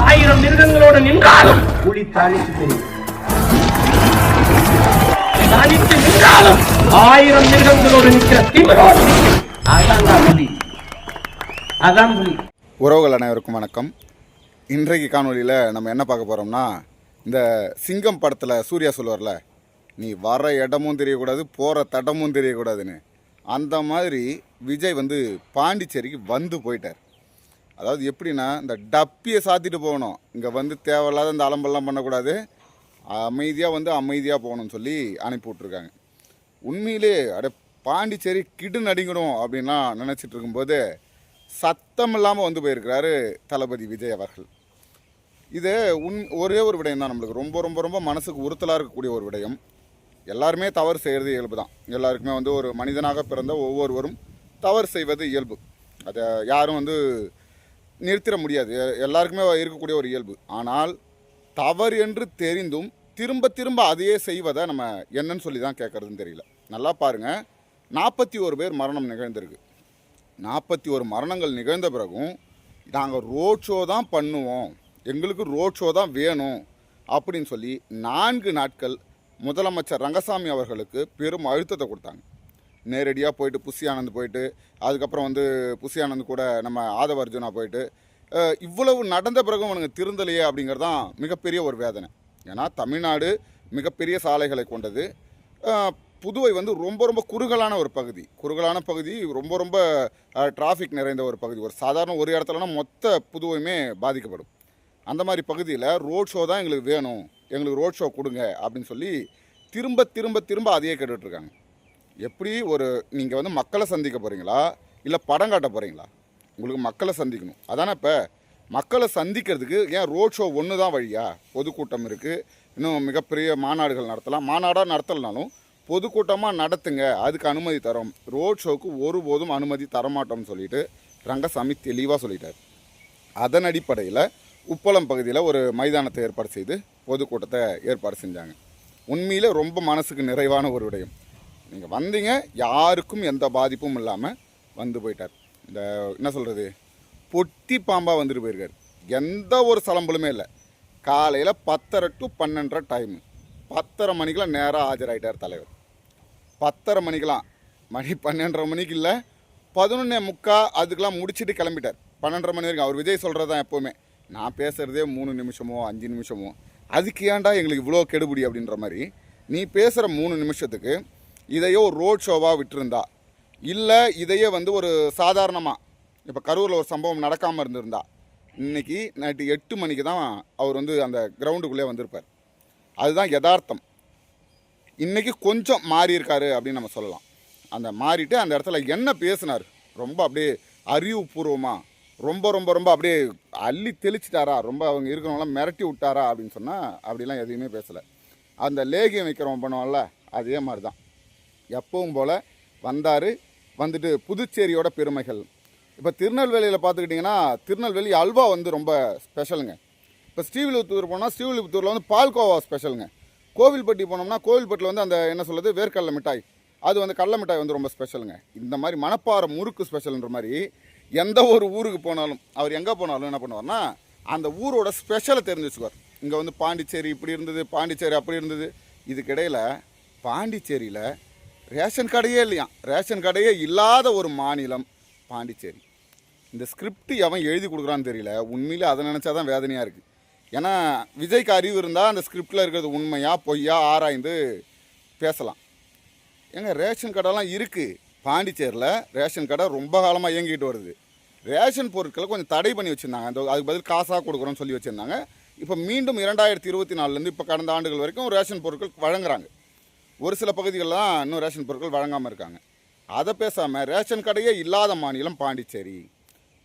ஆயிரம் மிருகங்களோடு நின்றாலும் புலி தனித்து தெரியும் தனித்து நின்றாலும் ஆயிரம் மிருகங்களோடு நிற்கிற திமிரோடு நிற்கும். அதான் புலி. அதான் புலி. உறவுகள் அனைவருக்கும் வணக்கம். இன்றைக்கு காணொளியில் நம்ம என்ன பார்க்க போகிறோம்னா இந்த சிங்கம் படத்தில் சூர்யா சொல்லுவார்ல நீ வர இடமும் தெரியக்கூடாது போகிற தடமும் தெரியக்கூடாதுன்னு. அந்த மாதிரி விஜய் வந்து பாண்டிச்சேரிக்கு வந்து போயிட்டார். அதாவது எப்படின்னா இந்த டப்பியை சாத்திட்டு போகணும். இங்கே வந்து தேவையில்லாத இந்த அலம்பெல்லாம் பண்ணக்கூடாது. அமைதியாக வந்து அமைதியாக போகணும்னு சொல்லி அனுப்பி விட்ருக்காங்க உண்மையிலே அட பாண்டிச்சேரி கிடு நடிக்கணும் அப்படின்லாம் நினச்சிட்டு இருக்கும்போது சத்தம் இல்லாமல் வந்து போயிருக்கிறாரு தளபதி விஜய் அவர்கள். இது உன் ஒரே ஒரு விடயம் தான் நம்மளுக்கு. ரொம்ப ரொம்ப ரொம்ப மனசுக்கு உறுத்தலாக இருக்கக்கூடிய ஒரு விடயம். எல்லாருமே தவறு செய்கிறது இயல்பு தான். எல்லாருக்குமே வந்து ஒரு மனிதனாக பிறந்த ஒவ்வொருவரும் தவறு செய்வது இயல்பு. அதை யாரும் வந்து நிறுத்திட முடியாது. எல்லாருக்குமே இருக்கக்கூடிய ஒரு இயல்பு. ஆனால் தவறு என்று தெரிந்தும் திரும்ப திரும்ப அதையே செய்வதை நம்ம என்னன்னு சொல்லி தான் கேட்குறதுன்னு தெரியல. நல்லா பாருங்கள் நாற்பத்தி ஒரு பேர் மரணம் நிகழ்ந்திருக்கு. நாற்பத்தி ஒரு மரணங்கள் நிகழ்ந்த பிறகும் நாங்கள் ரோட் ஷோ தான் பண்ணுவோம். எங்களுக்கு ரோட் ஷோ தான் வேணும் அப்படின்னு சொல்லி நான்கு நாட்கள் முதலமைச்சர் ரங்கசாமி அவர்களுக்கு பெரும் அழுத்தத்தை கொடுத்தாங்க. நேரடியாக போயிட்டு புஷி ஆனந்த் போயிட்டு அதுக்கப்புறம் வந்து புஷி ஆனந்த் கூட நம்ம ஆதவ அர்ஜுனா போயிட்டு இவ்வளவு நடந்த பிறகு அவனுங்க திருந்தலையே அப்படிங்கிறது தான் மிகப்பெரிய ஒரு வேதனை. ஏன்னா தமிழ்நாடு மிகப்பெரிய சாலைகளை கொண்டது. புதுவை வந்து ரொம்ப ரொம்ப குறுகலான ஒரு பகுதி. குறுகலான பகுதி ரொம்ப ரொம்ப டிராஃபிக் நிறைந்த ஒரு பகுதி. ஒரு சாதாரண ஒரு இடத்துலனா மொத்த புதுவையுமே பாதிக்கப்படும். அந்த மாதிரி பகுதியில் ரோட் ஷோ தான் எங்களுக்கு வேணும். எங்களுக்கு ரோட் ஷோ கொடுங்க அப்படின்னு சொல்லி திரும்ப திரும்ப திரும்ப அதையே கேட்டுட்ருக்காங்க எப்படி ஒரு நீங்கள் வந்து மக்களை சந்திக்க போகிறீங்களா இல்லை படம் காட்ட போகிறீங்களா உங்களுக்கு மக்களை சந்திக்கணும். அதானே இப்போ மக்களை சந்திக்கிறதுக்கு ஏன் ரோட் ஷோ ஒன்று தான் வழியா? பொதுக்கூட்டம் இருக்குது இன்னும் மிகப்பெரிய மாநாடுகள் நடத்தலாம். மாநாடாக நடத்தலைனாலும் பொதுக்கூட்டமாக நடத்துங்க. அதுக்கு அனுமதி தரோம். ரோட் ஷோவுக்கு ஒருபோதும் அனுமதி தரமாட்டோம்னு சொல்லிட்டு ரங்கசாமி தெளிவாக சொல்லிட்டார். அதன் அடிப்படையில் உப்பளம் பகுதியில் ஒரு மைதானத்தை ஏற்பாடு செய்து பொதுக்கூட்டத்தை ஏற்பாடு செஞ்சாங்க. உண்மையில் ரொம்ப மனசுக்கு நிறைவான ஒரு விடயம். நீங்கள் வந்தீங்க யாருக்கும் எந்த பாதிப்பும் இல்லாமல் வந்து போயிட்டார். இந்த என்ன சொல்கிறது பொட்டி பாம்பாக வந்துட்டு போயிருக்கார். எந்த ஒரு சலம்பலுமே இல்லை. காலையில் பத்தரை டு பன்னெண்டரை டைமு பத்தரை மணிக்கெலாம் நேராக ஆஜராயிட்டார் தலைவர். பத்தரை மணிக்கெலாம் மணி பன்னெண்டரை மணிக்கு இல்லை பதினொன்னே முக்கா அதுக்கெலாம் முடிச்சுட்டு கிளம்பிட்டார். பன்னெண்டரை மணி வரைக்கும் அவர் விஜய் சொல்கிறது தான் எப்போவுமே நான் பேசுகிறதே மூணு நிமிஷமோ அஞ்சு நிமிஷமோ அதுக்கு ஏன்டா எங்களுக்கு இவ்வளோ கெடுபிடி அப்படின்ற மாதிரி நீ பேசுகிற மூணு நிமிஷத்துக்கு இதையே ஒரு ரோட் ஷோவாக விட்டுருந்தா. இல்லை இதையே வந்து ஒரு சாதாரணமாக இப்போ கரூரில் ஒரு சம்பவம் நடக்காமல் இருந்திருந்தா. இன்னைக்கு நைட்டு எட்டு மணிக்கு தான் அவர் வந்து அந்த கிரவுண்டுக்குள்ளே வந்திருப்பார். அதுதான் யதார்த்தம். இன்றைக்கி கொஞ்சம் மாறி இருக்காரு அப்படின்னு நம்ம சொல்லலாம். அந்த மாறிட்டு அந்த இடத்துல என்ன பேசினார்? ரொம்ப அப்படியே அறிவுபூர்வமாக ரொம்ப ரொம்ப ரொம்ப அப்படியே அள்ளி தெளிச்சிட்டாரா? ரொம்ப அவங்க இருக்கிறவங்களாம் மிரட்டி விட்டாரா? அப்படின்னு சொன்னால் அப்படிலாம் எதையுமே பேசலை. அந்த லேகியம் வைக்கிறவன் பண்ணுவான்ல அதே மாதிரி தான் எப்பவும் போல் வந்தார். வந்துட்டு புதுச்சேரியோட பெருமைகள். இப்போ திருநெல்வேலியில் பார்த்துக்கிட்டிங்கன்னா திருநெல்வேலி அல்வா வந்து ரொம்ப ஸ்பெஷலுங்க இப்போ ஸ்ரீவில்லிபுத்தூர் போனால் ஸ்ரீவில்லிபுத்தூரில் வந்து பால்கோவா ஸ்பெஷலுங்க கோவில்பட்டி போனோம்னா கோவில்பட்டியில் வந்து அந்த என்ன சொல்கிறது வேர்க்கடலை மிட்டாய். அது வந்து கடலை மிட்டாய் வந்து ரொம்ப ஸ்பெஷலுங்க இந்த மாதிரி மணப்பாறை முறுக்கு ஸ்பெஷல்ன்ற மாதிரி எந்த ஒரு ஊருக்கு போனாலும் அவர் எங்கே போனாலும் என்ன பண்ணுவார்னா அந்த ஊரோட ஸ்பெஷலை தெரிஞ்சு வச்சுக்குவார் இங்கே வந்து பாண்டிச்சேரி இப்படி இருந்தது பாண்டிச்சேரி அப்படி இருந்தது. இதுக்கிடையில் பாண்டிச்சேரியில் ரேஷன் கடையே இல்லையா? ரேஷன் கடையே இல்லாத ஒரு மாநிலம் பாண்டிச்சேரி. இந்த ஸ்கிரிப்ட் எவன் எழுதி கொடுக்குறான்னு தெரியல. உண்மையிலே அதை நினச்சா தான் வேதனையாக இருக்குது ஏன்னா விஜய்க்கு அறிவு இருந்தால் அந்த ஸ்கிரிப்டில் இருக்கிறது உண்மையா பொய்யா ஆராய்ந்து பேசலாம். ஏங்க ரேஷன் கடைலாம் இருக்குது பாண்டிச்சேரியில் ரேஷன் கடை ரொம்ப காலமாக இயங்கிட்டு வருது. ரேஷன் பொருட்களை கொஞ்சம் தடை பண்ணி வச்சுருந்தாங்க. அந்த அதுக்கு பதில் காசாக கொடுக்குறோன்னு சொல்லி வச்சுருந்தாங்க. இப்போ மீண்டும் இரண்டாயிரத்தி இருபத்தி நாலுலேருந்து இப்போ கடந்த ஆண்டுகள் வரைக்கும் ரேஷன் பொருட்கள் வழங்குறாங்க. ஒரு சில பகுதிகளில் தான் இன்னும் ரேஷன் பொருட்கள் வழங்காமல் இருக்காங்க. அதை பேசாமல் ரேஷன் கடையே இல்லாத மாநிலம் பாண்டிச்சேரி.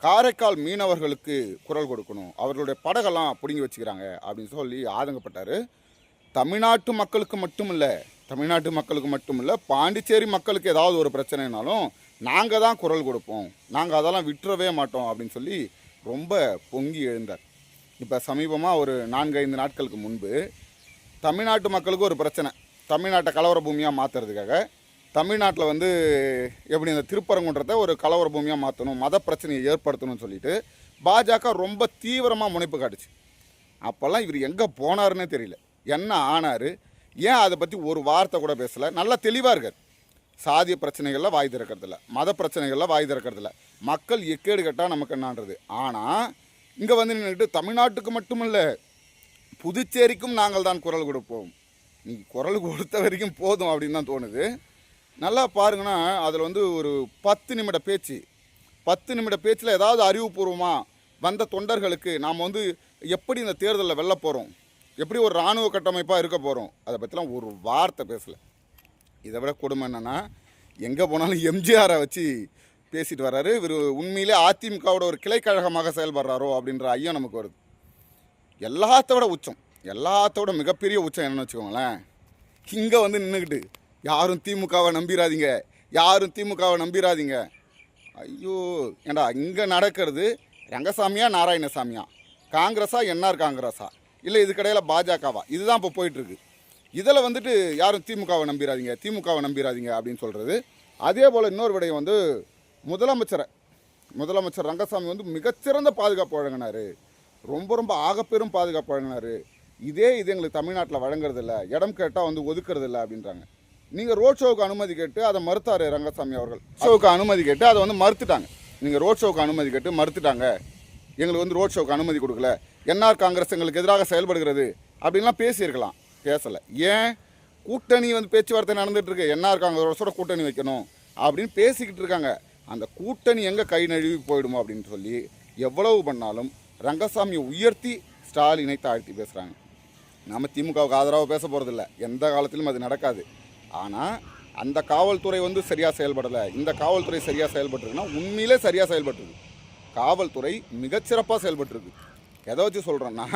காரைக்கால் மீனவர்களுக்கு குரல் கொடுக்கணும். அவர்களுடைய படகெல்லாம் பிடுங்கி வச்சுக்கிறாங்க அப்படின்னு சொல்லி ஆதங்கப்பட்டார். தமிழ்நாட்டு மக்களுக்கு மட்டும் இல்லை தமிழ்நாட்டு மக்களுக்கு மட்டும் இல்லை பாண்டிச்சேரி மக்களுக்கு ஏதாவது ஒரு பிரச்சனைனாலும் நாங்கள் தான் குரல் கொடுப்போம். நாங்கள் அதெல்லாம் விட்டுறவே மாட்டோம் அப்படின்னு சொல்லி ரொம்ப பொங்கி எழுந்தார். இப்போ சமீபமாக ஒரு நான்கு ஐந்து நாட்களுக்கு முன்பு தமிழ்நாட்டு மக்களுக்கு ஒரு பிரச்சனை. தமிழ்நாட்டை கலவர பூமியாக மாற்றுறதுக்காக தமிழ்நாட்டில் வந்து எப்படி இந்த திருப்பரங்குன்றத்தை ஒரு கலவர பூமியாக மாற்றணும் மத பிரச்சனையை ஏற்படுத்தணும்னு சொல்லிட்டு பாஜக ரொம்ப தீவிரமாக முனைப்பு காட்டுச்சு. அப்போல்லாம் இவர் எங்கே போனாருன்னே தெரியல. என்ன ஆனார்? ஏன் அதை பற்றி ஒரு வார்த்தை கூட பேசலை? நல்லா தெளிவாக இருக்கார். சாதிய பிரச்சனைகளில் வாய் திறக்கிறதில்ல மத பிரச்சனைகளில் வாய் திறக்கிறதில்ல மக்கள் எக்கேடு கட்டால் நமக்கு என்னான்றது? ஆனால் இங்கே வந்து நின்றுட்டு தமிழ்நாட்டுக்கு மட்டுமில்ல புதுச்சேரிக்கும் நாங்கள் தான் குரல் கொடுப்போம். நீங்கள் குரல் கொடுத்த வரைக்கும் போதும் அப்படின்னு தான் தோணுது. நல்லா பாருங்கன்னா அதில் வந்து ஒரு பத்து நிமிட பேச்சு. பத்து நிமிட பேச்சில் ஏதாவது அறிவுபூர்வமாக வந்த தொண்டர்களுக்கு நாம் வந்து எப்படி இந்த தேர்தலில் வெல்ல போகிறோம் எப்படி ஒரு இராணுவ கட்டமைப்பாக இருக்க போகிறோம் அதை பற்றிலாம் ஒரு வார்த்தை பேசலை. இதை விட கொடுமை என்னென்னா எங்கே போனாலும் எம்ஜிஆரை வச்சு பேசிட்டு வர்றாரு. இவர் உண்மையிலே அதிமுகவோட ஒரு கிளைக்கழகமாக செயல்படுறாரோ அப்படின்ற ஐயம் நமக்கு வருது. எல்லாத்தோட உச்சம். எல்லாத்தோட மிகப்பெரிய உச்சம் என்னன்னு வச்சுக்கோங்களேன். இங்கே வந்து நின்றுக்கிட்டு யாரும் திமுகவை நம்பிடாதீங்க யாரும் திமுகவை நம்பிராதீங்க. ஐயோ ஏண்டா இங்கே நடக்கிறது ரங்கசாமியா நாராயணசாமியா? காங்கிரஸா என்ஆர் காங்கிரஸா? இல்லை இதுக்கடையில் பாஜகவா? இதுதான் இப்போ போயிட்டுருக்கு. இதில் வந்துட்டு யாரும் திமுகவை நம்பிராதீங்க திமுகவை நம்பிடாதீங்க அப்படின்னு சொல்கிறது அதே போல் இன்னொரு விடயம் வந்து முதலமைச்சரை முதலமைச்சர் ரங்கசாமி வந்து மிகச்சிறந்த பாதுகாப்பு வழங்கினார். ரொம்ப ரொம்ப ஆகப்பெரும் பாதுகாப்பு வழங்கினார். இதே இது எங்களுக்கு தமிழ்நாட்டில் வழங்குறதில்ல. இடம் கேட்டால் வந்து ஒதுக்குறதில்ல அப்படின்றாங்க. நீங்கள் ரோட் ஷோவுக்கு அனுமதி கேட்டு அதை மறுத்தார் ரங்கசாமி அவர்கள். ஷோவுக்கு அனுமதி கேட்டு அதை வந்து மறுத்துட்டாங்க. நீங்கள் ரோட் ஷோவுக்கு அனுமதி கேட்டு மறுத்துட்டாங்க. எங்களுக்கு வந்து ரோட் ஷோவுக்கு அனுமதி கொடுக்கல. என்ஆர் காங்கிரஸ் எங்களுக்கு எதிராக செயல்படுகிறது அப்படின்லாம் பேசியிருக்கலாம். பேசலை. ஏன்? கூட்டணி வந்து பேச்சுவார்த்தை நடந்துகிட்ருக்கு என்ஆர் காங்கிரஸோட கூட்டணி வைக்கணும் அப்படின்னு பேசிக்கிட்டு இருக்காங்க. அந்த கூட்டணி எங்கே கை நழுவி போயிடுமோ அப்படின்னு சொல்லி எவ்வளவு பண்ணாலும் ரங்கசாமியை உயர்த்தி ஸ்டாலினை தாழ்த்தி பேசுகிறாங்க நம்ம திமுகவுக்கு ஆதரவாக பேச போகிறதில்ல எந்த காலத்திலும் அது நடக்காது. ஆனால் அந்த காவல்துறை வந்து சரியாக செயல்படலை. இந்த காவல்துறை சரியாக செயல்பட்டுருக்குன்னா உண்மையிலே சரியாக செயல்பட்டுருக்கு. காவல்துறை மிகச்சிறப்பாக செயல்பட்டுருக்கு. எதை வச்சு சொல்கிறோன்னா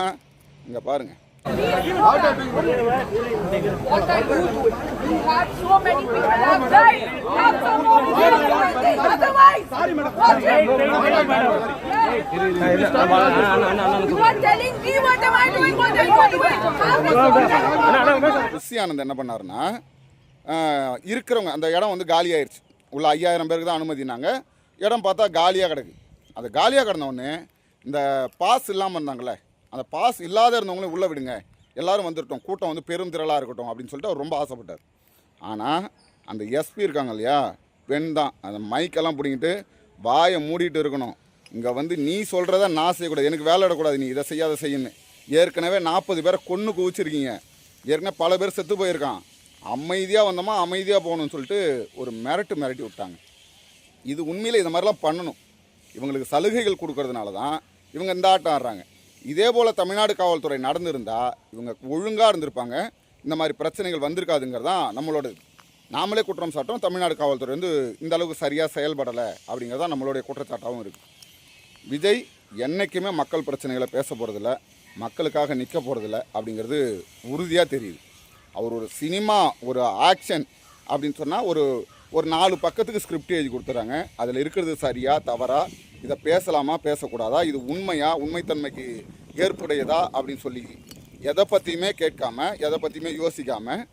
இங்கே பாருங்கள் What are ஆனந்த் என்ன பண்ணாருன்னா இருக்கிறவங்க அந்த இடம் வந்து காலியாயிருச்சு. உள்ள ஐயாயிரம் பேருக்கு தான் அனுமதினாங்க. இடம் பார்த்தா காலியாக கிடக்கு. அது காலியாக கிடந்தவொடனே இந்த பாஸ் இல்லாமல் இருந்தாங்களே அந்த பாஸ் இல்லாத இருந்தவங்களும் உள்ளே விடுங்க. எல்லோரும் வந்துட்டோம். கூட்டம் வந்து பெரும் திரளாக இருக்கட்டும் அப்படின்னு சொல்லிட்டு அவர் ரொம்ப ஆசைப்பட்டார். ஆனால் அந்த எஸ்பி இருக்காங்க இல்லையா பெண் தான். அந்த மைக்கெல்லாம் பிடிங்கிட்டு வாயை மூடிட்டு இருக்கணும். இங்கே வந்து நீ சொல்கிறத நான் செய்யக்கூடாது. எனக்கு வேலை இடக்கூடாது நீ. இதை செய்யாத செய்யணும் ஏற்கனவே நாற்பது பேரை கொன்று குவிச்சிருக்கீங்க. ஏற்கனவே பல பேர் செத்து போயிருக்கான். அமைதியாக வந்தோமா அமைதியாக போகணும்னு சொல்லிட்டு ஒரு மிரட்டு மிரட்டி விட்டாங்க. இது உண்மையில் இது மாதிரிலாம் பண்ணணும். இவங்களுக்கு சலுகைகள் கொடுக்கறதுனால தான் இவங்க இந்த ஆட்டம் ஆடுறாங்க. இதே போல் தமிழ்நாடு காவல்துறை நடந்திருந்தால் இவங்க ஒழுங்காக இருந்திருப்பாங்க. இந்த மாதிரி பிரச்சனைகள் வந்திருக்காதுங்கிறது தான் நம்மளோட நாமளே குற்றம் சாட்டம் தமிழ்நாடு காவல்துறை வந்து இந்த அளவுக்கு சரியாக செயல்படலை அப்படிங்கிறது தான் நம்மளுடைய குற்றச்சாட்டாகவும் இருக்குது விஜய் என்றைக்குமே மக்கள் பிரச்சனைகளை பேச போகிறதில்ல மக்களுக்காக நிற்க போகிறதில்ல அப்படிங்கிறது உறுதியாக தெரியுது. அவர் ஒரு சினிமா ஒரு ஆக்ஷன் அப்படின்னு சொன்னால் ஒரு ஒரு நாலு பக்கத்துக்கு ஸ்கிரிப்ட் எழுதி கொடுத்துறாங்க. அதில் இருக்கிறது சரியா தவறா இதை பேசலாமா பேசக்கூடாதா இது உண்மையா உண்மைத்தன்மைக்கு ஏற்புடையதா அப்படின்னு சொல்லி எதை பற்றியுமே கேட்காம எதை பற்றியுமே யோசிக்காமல்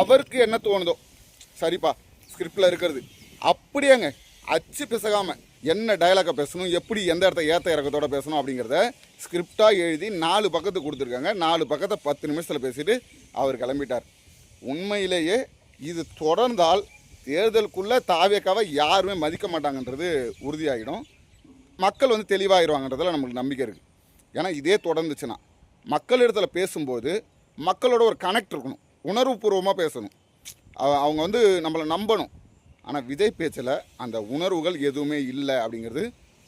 அவருக்கு என்ன தோணுதோ சரிப்பா ஸ்கிரிப்டில் இருக்கிறது. அப்படியேங்க அச்சு பிசகாமல் என்ன டயலாக்கை பேசணும் எப்படி எந்த இடத்த ஏற்ற இறக்கத்தோடு பேசணும் அப்படிங்கிறத ஸ்கிரிப்டாக எழுதி நாலு பக்கத்து கொடுத்துருக்காங்க. நாலு பக்கத்தை பத்து நிமிஷத்தில் பேசிட்டு அவர் கிளம்பிட்டார். உண்மையிலேயே இது தொடர்ந்தால் தேர்தலுக்குள்ளே தாவேக்காவை யாருமே மதிக்க மாட்டாங்கன்றது உறுதியாகிடும் மக்கள் வந்து தெளிவாகிடுவாங்கன்றதில் நம்மளுக்கு நம்பிக்கை இருக்குது ஏன்னா இதே தொடர்ந்துச்சுன்னா மக்களிடத்தில் பேசும்போது மக்களோட ஒரு கனெக்ட் இருக்கணும். உணர்வுபூர்வமாக பேசணும். அவங்க வந்து நம்மளை நம்பணும். ஆனால் விஜய் பேச்சில் அந்த உணர்வுகள் எதுவுமே இல்லை அப்படிங்கிறது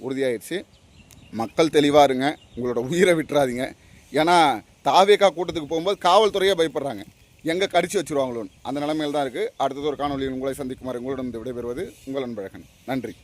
உறுதியாயிடுச்சு. மக்கள் தெளிவாக இருங்க உங்களோட உயிரை விட்டுறாதீங்க. ஏன்னா தாவேக்கா கூட்டத்துக்கு போகும்போது காவல்துறையே பயப்படுறாங்க. எங்கே கடிச்சு வச்சுருவாங்களோன்னு. அந்த நிலைமையில் தான் இருக்குது அடுத்தது ஒரு காணொலியில் உங்களை சந்திக்குமாறு உங்களிடம் விடைபெறுவது உங்கள் அன்பழகன். நன்றி.